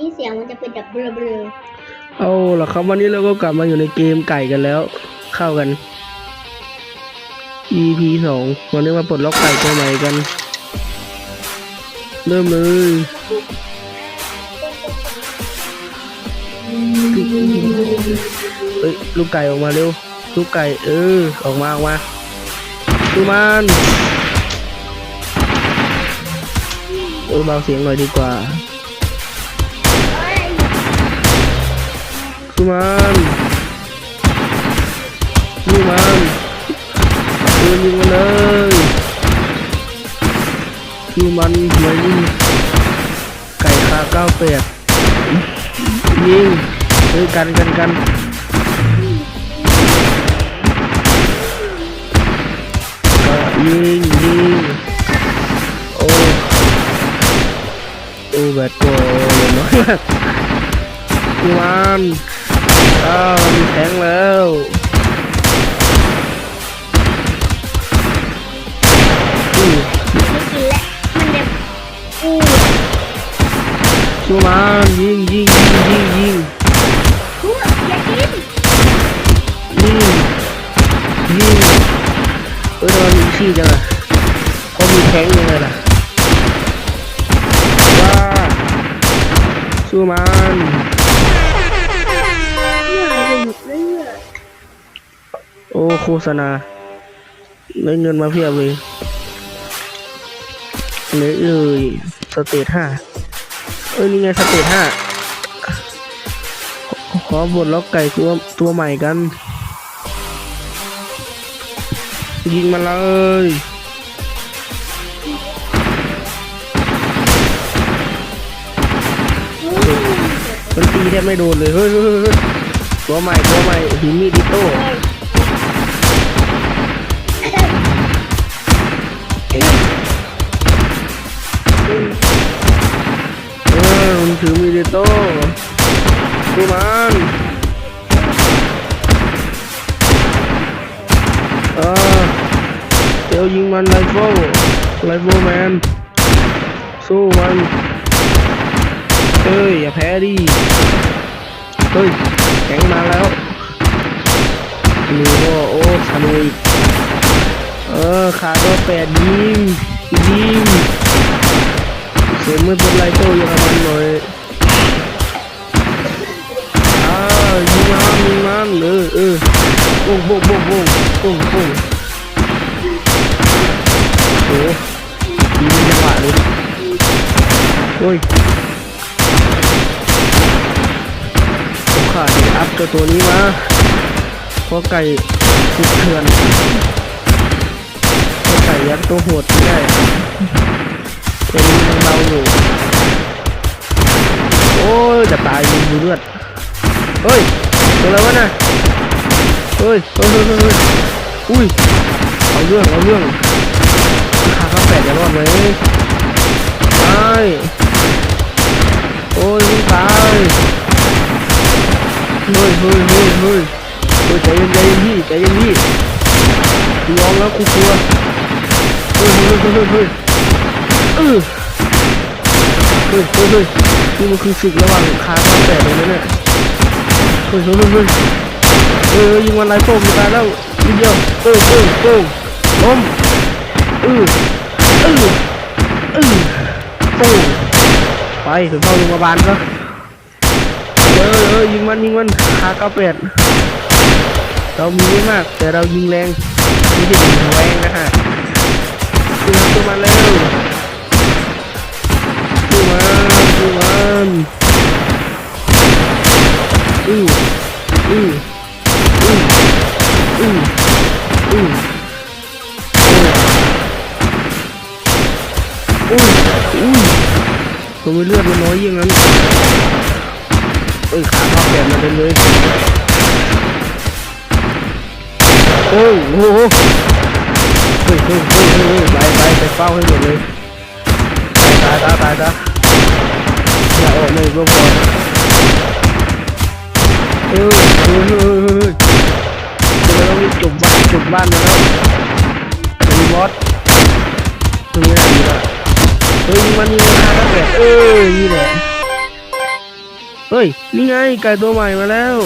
นี่เสียงมันจะเป็นแบบเบลอเอาล่ะครับวันนี้เราก็กลับมาอยู่ในเกมไก่กันแล้ว เข้ากัน EP สองวันนี้มาปลดล็อกไก่ตัวใหม่กัน เริ่มเลยเอ้ยลูกไก่ออกมาเร็ว ลูกไก่ เออ ออกมาออกมาดูมันเออเบาเสียงหน่อยดีกว่า คือมันยิงมันปืนยิงมันเลยคือมันหัวยิงไก่คาเก้าแปดยิงเฮ้ยกันกันกันยิงยิงโอ้โอ้แบตโกเลยน้อยมากคือมัน อ้าวมีแทงแล้วอือไม่กินแล้วมันแบบอู้สู้มันยิงยิงยิงยิงยิงอย่ากินยิงยิงเอ้ยทำไมมีชี้จังอะเขามีแทงยังไงล่ะว้าสู้มัน ษณาได้เงินมาเพียบเลยเลยเอ้ยสเตทห้าเอ้ยนี่ไงสเตทห้าขอบทล็อกไก่ตัวตัวใหม่กัน ยิงมันเลยมันตีแทบไม่โดนเลย เฮ้ยตัวใหม่ตัวใหม่หินมีดิโต้ เออมันถือมีดโต้ดูมันเออเดี๋ยวยิงมันไรเฟิลไรเฟิลแมน สู้มันเฮ้ยอย่าแพ้ดิเฮ้ยแข็งมาแล้วนี่ก็โอ้ขโมยเออขาก็แปดยิงยิง เสียงไม่เป็นไรโตเยอรมันหน่อยอ้าวยิงมันยิงมันเออเออโป่งโป่งโป่งโป่งโป่งโป่งโอ้ยิงจังหวะเลยโอ้ยผมขาดอัพตัวตัวนี้มาเพราะไก่สุดเถื่อนเพราะไก่ยักษ์ตัวโหดไม่ได้ เป็นยังเบาอยู่โอ้ยจะตายมีเลือดเฮ้ยตัวอะไรวะน่ะเฮ้ยเฮ้ยเฮ้ยเฮ้ยอุ้ยเอาเรื่องเอาเรื่องขาข้าแปดจะรอดไหมตายโอ้ยมึงตายเฮ้ยเฮ้ยเฮ้ยเฮ้ยเฮ้ยใจเย็นใจเย็นพี่ใจเย็นพี่ยอมแล้วกูกลัวเฮ้ยเฮ้ยเฮ้ยเฮ้ย ออเฮ้ยเฮ้ยเฮ้ยนี่มันคือศึกระหว่างคาข้าแปดเลยนะเนี่ยเฮ้ยเฮ้ยเฮ้ยเฮ้ยเออยิงวันไรโป้งจะตายแล้วนิดเดียวโป้งโป้งโป้งล้มเออเออเออโป้งไปถึงเข้าโรงพยาบาลก็เออเออยิงมันยิงมันคาเก้าแปดเรามีไม่มาก แต่เรายิงแรงไม่ใช่ยิงแรงนะฮะคือมันคือมันเร็ว มันดูมันอืออืออืออืออืออุ้ยอุ้ยทำไมเลือดมันน้อยอย่างนั้นเอ้ยขาเข้าแขนมาเลยเลย โอ้โหเฮ้ยเฮ้ยเฮ้ยเฮ้ยไปไปไปเฝ้าให้หมดเลย ตายตายตายตาย อย่าออกเลยก็พอเออเออเออเออเออเราต้องรีบจบบ้านจบบ้านมาแล้วมีบอสตรงนี้ไหนดีล่ะเฮ้ยมันมีราคาตั้งแต่เออนี่แหละเฮ้ยนี่ไงไก่ตัวใหม่มาแล้ว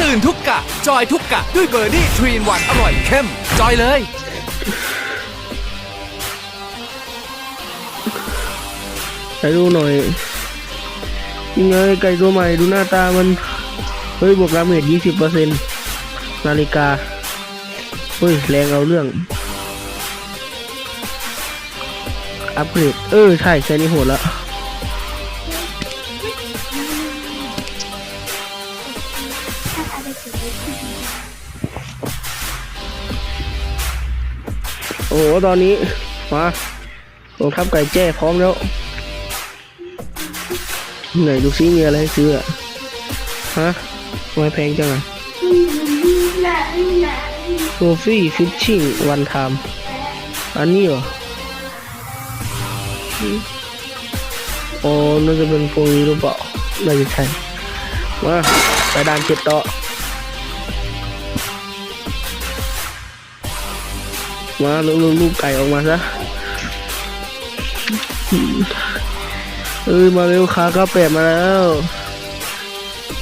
ตื่นทุกกะ จอยทุกกะ ด้วยเบอร์ดี้ทรีนวันอร่อยเข้ม จอยเลย ไปดูหน่อยนี่ไงไก่ตัวใหม่ดูหน้าตามัน เฮ้ย บวกดาเมจยี่สิบเปอร์เซ็นต์นาฬิกา เฮ้ย แรงเอาเรื่อง อัปเกรด เออ ใช่แค่นี้โหดล้วโอ้โหตอนนี้ มาลงทับไก่แจ้พร้อมแล้ว ไหนดูซิมีอะไรให้ซื้ออะฮะทำไมแพงจังอะโซฟี่ฟิชชิ่งวันไทม์อันนี้เหรออ๋อน่าจะเป็นพวกนี้หรือเปล่าน่าจะใช่มาไปด่านเจ็ดต่อมาลูกลูกลูกไก่ออกมาซะ เอ้ยมาเร็วขาก้าแปดมาแล้ว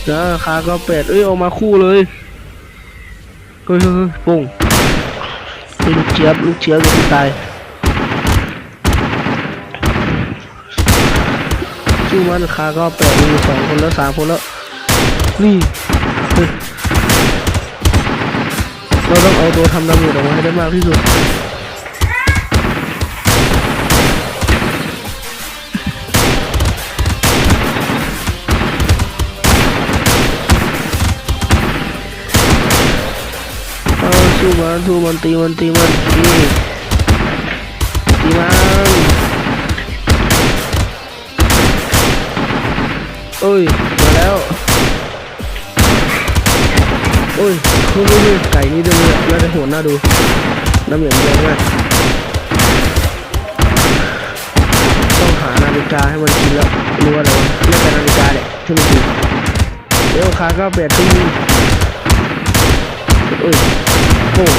นะขาก้าแปดเอ้ยออกมาคู่เลยเฮ้ยเฮ้ยปุ้งเฮ้ยลูกเจี๊ยบลูกเจี๊ยบจะตายชื่อมันขาก้าแปดมีสองคนแล้วสามคนแล้วนี่เฮ้ยเราต้องเอาตัวทำดาเมจออกมาให้ได้มากที่สุด สู้มันสู้มันตีมันตีมันตีตีมันโอ้ยมาแล้วโอ้ยเฮ้ยเฮ้ยเฮ้ยไก่นี่ดูเนี่ยน่าจะโหดน่าดูน้ำเหลืองแรงมากต้องหานาฬิกาให้มันกินแล้วรู้ว่าอะไรวะน่าจะนาฬิกาแหละที่มันกินเดี๋ยวขาก็แปดทุ่มเอ้ย โป่ง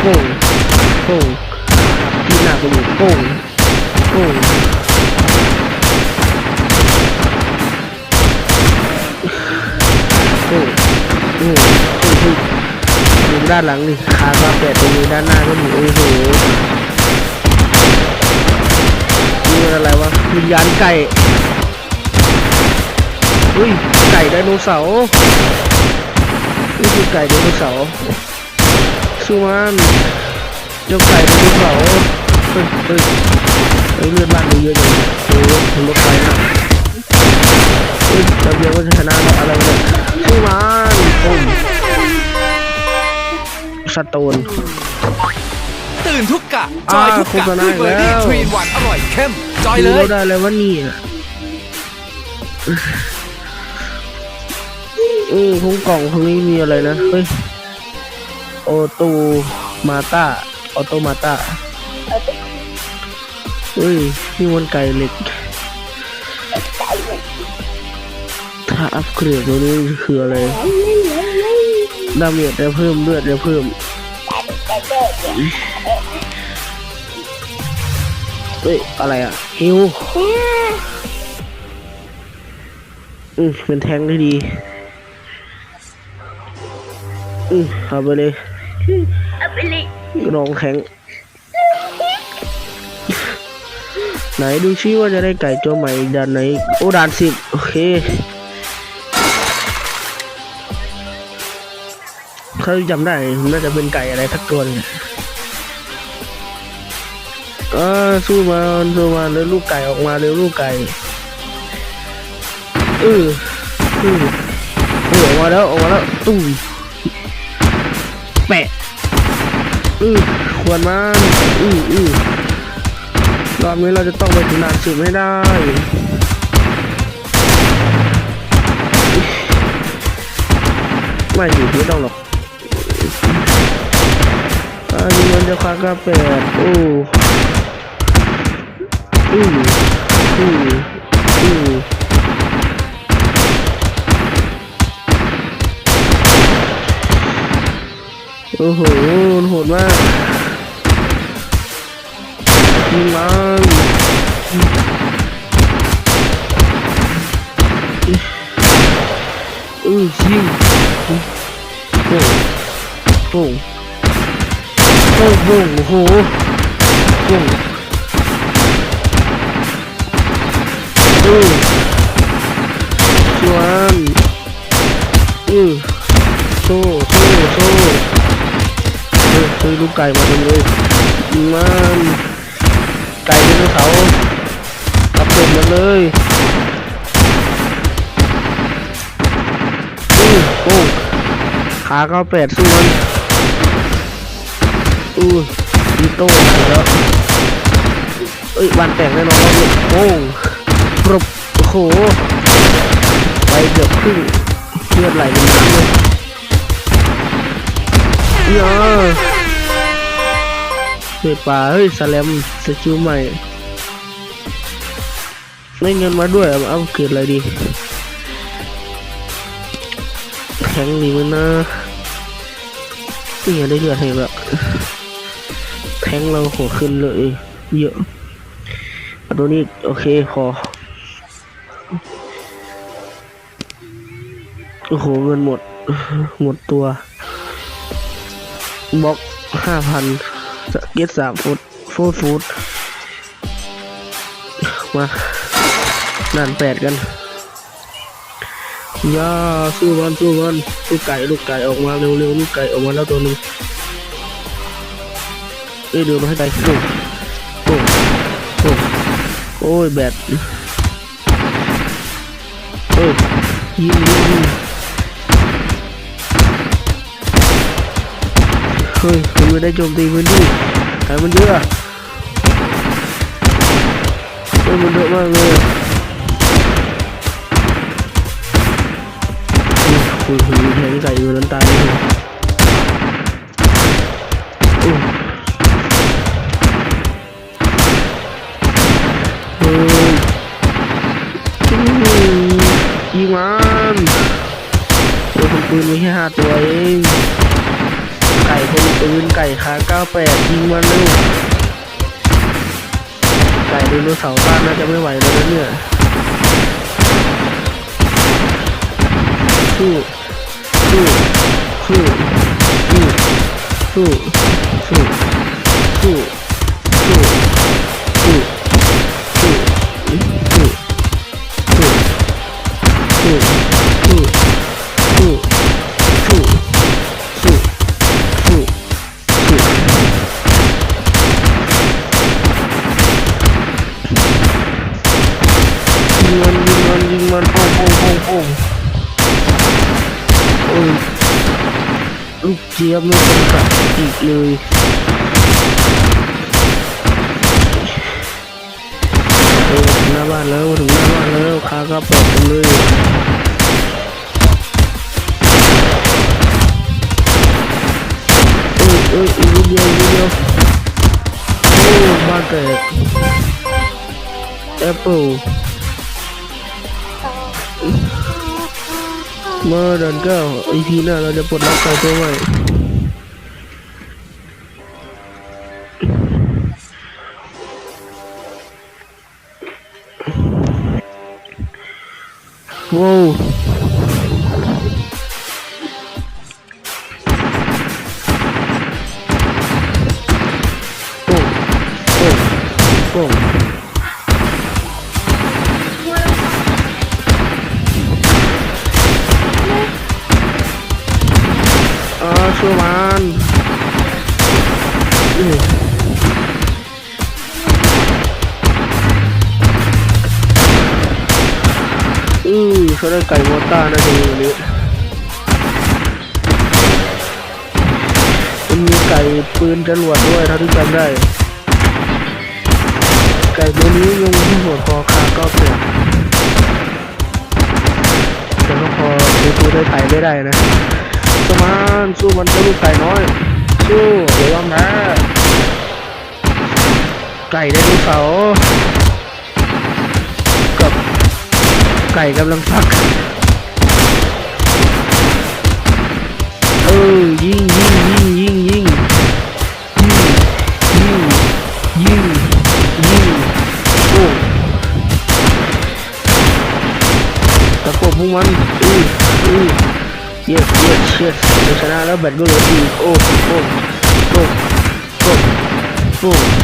โป่งโป่งที่หน้ากูอยู่โป่งโป่งโป่งโอ้โหโอ้โหดูด้านหลังดิขาก็แปดตรงนี้ด้านหน้าก็มีโอ้โหนี่อะไรวะวิญญาณไก่อุ้ยไก่ไดโนเสาร์นี่คือไก่ไดโนเสาร์ สู้มันเจ้าไก่ไดโนเสาร์เฮ้ยเฮ้ยเฮ้ยเลือดบ้านดูเยอะจังโอ้โหรถไฟนะเฮ้ยเราเดียวก็จะชนะแล้วอะไรเนี่ยสู้มันปุ้มสโตนตื่นทุกกะจอยทุกอ่าโฆกะษณาด้วยเบอร์ดี้อีกแล้วทรีนวันอร่อยเข้มจอยเลดูยแล้วได้เลยว่านี่อะอืมของกล่องตรงนี้มีอะไรนะ เฮ้ย โอโตมาตาออโตมาตาเฮ้ยนี่มันไก่เหล็ก ถ้าอัพเกรดตัวนี้คืออะไร ดาเมจจะเพิ่มเลือดจะเพิ่มเฮ้ย อะไรอะฮิวอืมเป็นแทงได้ดี อืมเอาไปเลย เอาไปเลยรองแข็ง ไหนดูชิว่าจะได้ไก่ตัวใหม่ด่านไหน โอ้ด่านสิบโอเคเขาจำได้น่าจะเป็นไก่อะไรทักตัวนึงอะอ่าสู้มาสู้มาแล้วลูกไก่ออกมาเร็วลูกไก่เออเออออกมาแล้วออกมาแล้วตุ้ม ปะอือควรมากอืออือรอบนี้เราจะต้องไปถึงด่านสิบให้ได้ไม่สิไม่ต้องหรอกอันนี้มันจะคว้ากระแปดโอ้อืออืออือ โอ้โหโหดมากยิงมันเออยิงโป่งโป่งโป่งโป่งโอ้โหโป่งเออชวน ลูกไก่มาเต็มเลยมันไก่ไดโนเสาร์อัปเดตมาเลยอือโอ้ขาเก้าแปดสู้มันอู้ดีโต้มาแล้วเอ้ยวันแตกแน่นอนรอบโอ้ปรบโอ้โหไปเกือบครึ่งเลือดไหลเป็นน้ำเลยเนาะ เฮ้ยป่าเฮ้ยสแลมสกิลใหม่ได้เงินมาด้วยเอาเอาเกิดอะไรดีแข็งดีมั้ยนะนี่ยได้เลือดให้แบบแทงเราหัวขึ้นเลยเยอะอาตัวนี้โอเคขอโอ้โหเงินหมด หมดตัวบล็อกห้าพัน เก็ตสามฟุตฟร์ฟุตมาด่านแปดกันย่าสู้มันสู้มันลูกไก่ลูกไก่ออกมาเร็วๆลูกไก่ออกมาแล้วตัวนึงเอ้ยเดี๋ยวมาให้ไก่โอ้โอ้โอ้โอ้ยแบตเอ้ยยิงยิง ฮ้ยมันไม่ได้โจมตีพื้นที่แต่มันเยอะเฮ้ยมันเยอะมากเลยคุณคุณแทงไก่อยู่นั้นตายเลยโอ้เฮ้ยอืมยิงมันโอ้คนปืนมีแค่ห้าตัวเอง ไก่เตัวอื่นไก่ขาเก้าแปดยิงมันลูกไก่ดูนเสาร์บ้านน่าจะไม่ไหวแล้วนะเนี่ยสู้สู้สู้สู้สู้สู้สู้ ลูกเจี๊ยบไม่ต้องกลับอีกเลยเออถึงหน้าบ้านแล้วถึงหน้าบ้านแล้วขาก็เปิดกันเลยเอ้ยเอ้ยอีกนิดเดียวอีกนิดเดียวโอ้บ้านแตกแอปเปิลเมื่อเดือนเก้า EP หน้าเราจะปลดล็อกไก่ตัวใหม่ Whoa. ต้านนี้มันมีไก่ปืนจรวดด้วยเท่าที่จำได้ ไก่ตัวนี้ยังที่หัวคอคาก็เปียนแต่ก็พอไปดูได้ไถ่ไม่ได้นะสมันสู้มันก็ลูกไก่น้อย สู้อย่ายอมแพ้ไก่ไดโนเสากับไก่กำลังฟัก อยิงยิงยิงยิงยิงยิงยิงยิงโอ้ตะโกพวกมันอืออือเย็ดเย็ดเย็ดชนะแล้วแบตก็เหลืออีกโอ้โอ้โอ้โอ้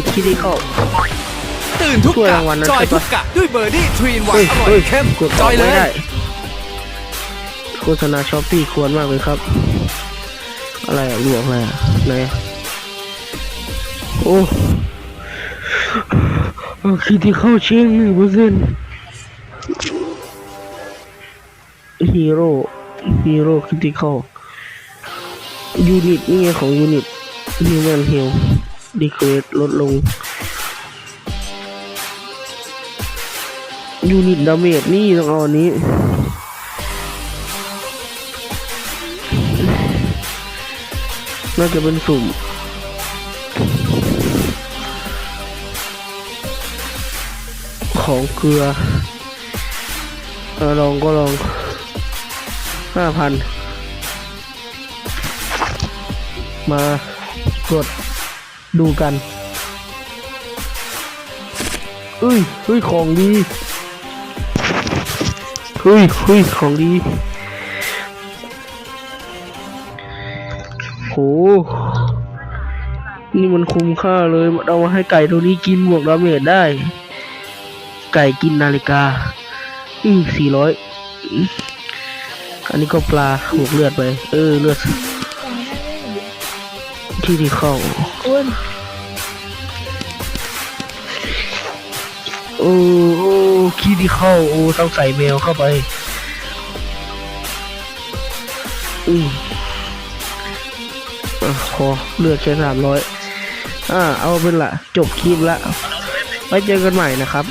ยูนิตคิดได้เข้าตื่นทุกถ้วยกะรางวัลนั้นจอยใช่ปะทุกกะด้วยเบอร์ดี้ทรีนวันเฮ้ยอร่อเฮ้ยยเข้มกดจต่ออยเลไม่ยได้โฆษณาช้อปปี้ควรมากเลยครับ อะไรอะลวกอะไรอะไหนอะโอ้เอาคิดที่เข้าเชียงหนึ่งเปอร์เซ็นต์ฮีโร่ฮีโร่คิดที่เข้ายูนิตนี่ไงของยูนิตฮิวแมนเฮล ดีเกรดลดลง ยูนิตดาเมจนี่ต้องเอาอันนี้ น่าจะเป็นสุ่มของเกลืออลองก็ลองห้าพัน มากด ดูกันเอ้ยเฮ้ยของดีเฮ้ยเฮ้ยของดีโหนี่มันคุ้มค่าเลยเอามาให้ไก่ตัวนี้กินบวกดาเมจได้ ไก่กินนาฬิกา อืมสี่ร้อย อันนี้ก็ปลาบวกเลือดไป เออ เลือด ที่ที่เข้าคุณโอ้โอ้ขี้ที่เข้าโอ้ต้องใส่แมวเข้าไปอืมอะพอเลือดแค่สามร้อยอ่าเอาเป็นละจบคลิปละไว้เจอกันใหม่นะครับ